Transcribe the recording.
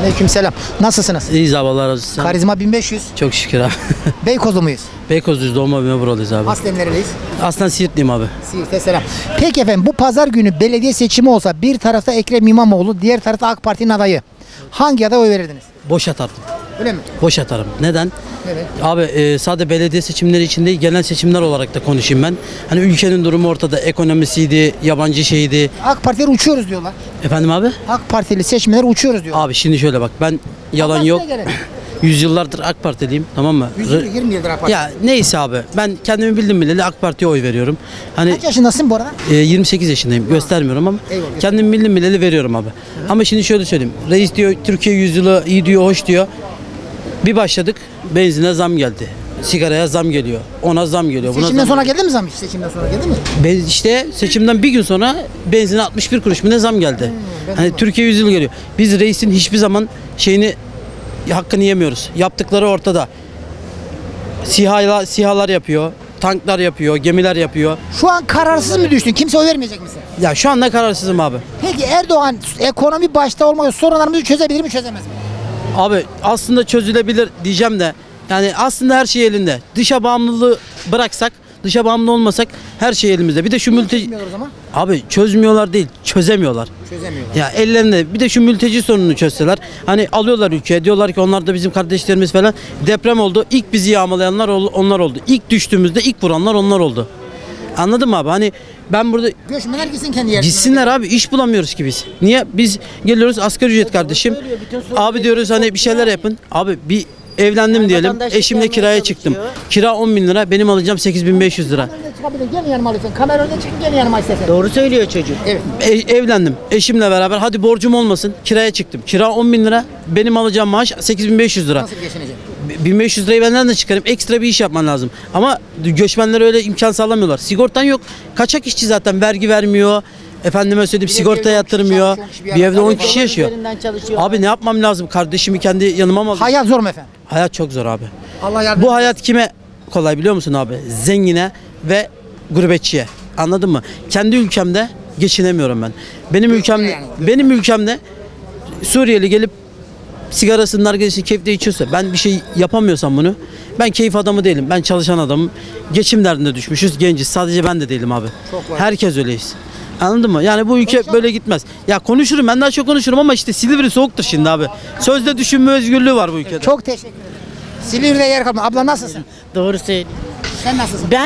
Aleykümselam. Nasılsınız? İyiyiz abi Allah razı olsun. Karizma 1500. Çok şükür abi. Beykozlu muyuz? Beykoz'uz doğma büyüme buralıyız abi. Aslen nereliyiz? Aslen Siirtliyim abi. Siirt'e selam. Peki efendim bu pazar günü belediye seçimi olsa bir tarafta Ekrem İmamoğlu, diğer tarafta AK Parti'nin adayı. Hangi adaya oy verirdiniz? Boş atarım. Öyle mi? Boş atarım. Neden? Evet. Abi e, sadece belediye seçimleri için değil genel seçimler olarak da konuşayım ben. Hani ülkenin durumu ortada. Ekonomisiydi, yabancı şeydi. AK Parti'leri uçuyoruz diyorlar. Efendim abi? AK Partili seçmenler uçuyoruz diyorlar. Abi şimdi şöyle bak ben yalan yok. göre. Yüzyıllardır AK Partiliyim tamam mı? 120 yıldır AK Parti. Ya neyse abi ben kendimi bildim bileli AK Parti'ye oy veriyorum. Hani Kaç yaşındasın bu arada? E, 28 yaşındayım. Göstermiyorum ama Eyvallah. kendim bildim bileli veriyorum abi. Ama şimdi şöyle söyleyeyim. Reis diyor Türkiye yüzyılı iyi diyor, hoş diyor. Bir başladık benzine zam geldi. Sigaraya zam geliyor. Ona zam geliyor. Buna Seçimden zam sonra geldi mi zam? Seçimden sonra geldi mi? Ben işte seçimden bir gün sonra benzine 61 kuruş mu ne zam geldi. Ben hani Türkiye yüzyılı geliyor. Biz reisin hiçbir zaman şeyini hakkını yemiyoruz. Yaptıkları ortada. Sihalar, sihalar yapıyor. Tanklar yapıyor, gemiler yapıyor. Şu an kararsız mı düştün? Kimse oy vermeyecek misin? Ya şu anda kararsızım abi. Peki Erdoğan ekonomi başta olmayan sorunlarımızı çözebilir mi çözemez mi? Abi aslında çözülebilir diyeceğim de yani aslında her şey elinde. Dışa bağımlılığı bıraksak, dışa bağımlı olmasak her şey elimizde. Bir de şu mülteci. Abi çözmüyorlar değil, çözemiyorlar. Çözemiyorlar. Ya ellerinde bir de şu mülteci sorununu çözseler. Hani alıyorlar ülkeye diyorlar ki onlar da bizim kardeşlerimiz falan. Deprem oldu. İlk bizi yağmalayanlar ol- onlar oldu. İlk düştüğümüzde ilk vuranlar onlar oldu. Anladın mı abi? Hani ben burada Göçmenler gitsin kendi yerine. Gitsinler abi iş bulamıyoruz ki biz. Niye? Biz geliyoruz asgari ücret kardeşim. Abi diyoruz hani bir şeyler yapın. Abi bir evlendim diyelim. vatandaşlık Eşimle kiraya çıktım. Kira 10 bin lira. Benim alacağım 8500 lira. Kamera önüne çıkabilir. Gelin yanıma lütfen. Kamera önüne çıkın gelin yanıma istersen. Doğru söylüyor çocuk. Evet. E- evlendim. Eşimle beraber. Hadi borcum olmasın. Kiraya çıktım. Kira 10 bin lira. Benim alacağım maaş 8500 lira. Nasıl geçinecek? 1500 lirayı benden de çıkarım. Ekstra bir iş yapman lazım. Ama göçmenlere öyle imkan sağlamıyorlar. Sigortan yok. Kaçak işçi zaten vergi vermiyor. Efendime söyleyeyim sigorta yatırmıyor. bir Bir evde 10 arada kişi yaşıyor. Abi ne yapmam lazım? Kardeşimi kendi yanıma mı alayım? Hayat zor mu efendim? Hayat çok zor abi. Allah yardım Bu hayat kime kolay biliyor musun abi? Zengine ve gurbetçiye. Anladın mı? Kendi ülkemde geçinemiyorum ben. Benim ülkemde benim ülkemde Suriyeli gelip sigarasını, nargilesini, keyifle içiyorsa ben bir şey yapamıyorsam bunu ben keyif adamı değilim. Ben çalışan adamım. Geçim derdine düşmüşüz. Genciz. Sadece ben de değilim abi. Çok var. Herkes öyleyiz. Anladın mı? Yani bu ülke böyle gitmez. Ya konuşurum ben daha çok konuşurum ama işte Silivri soğuktur şimdi abi. Sözde düşünme özgürlüğü var bu ülkede. Çok teşekkür ederim. Silivri'de yer kalma. Abla nasılsın? Doğru söylüyor. Sen nasılsın? Ben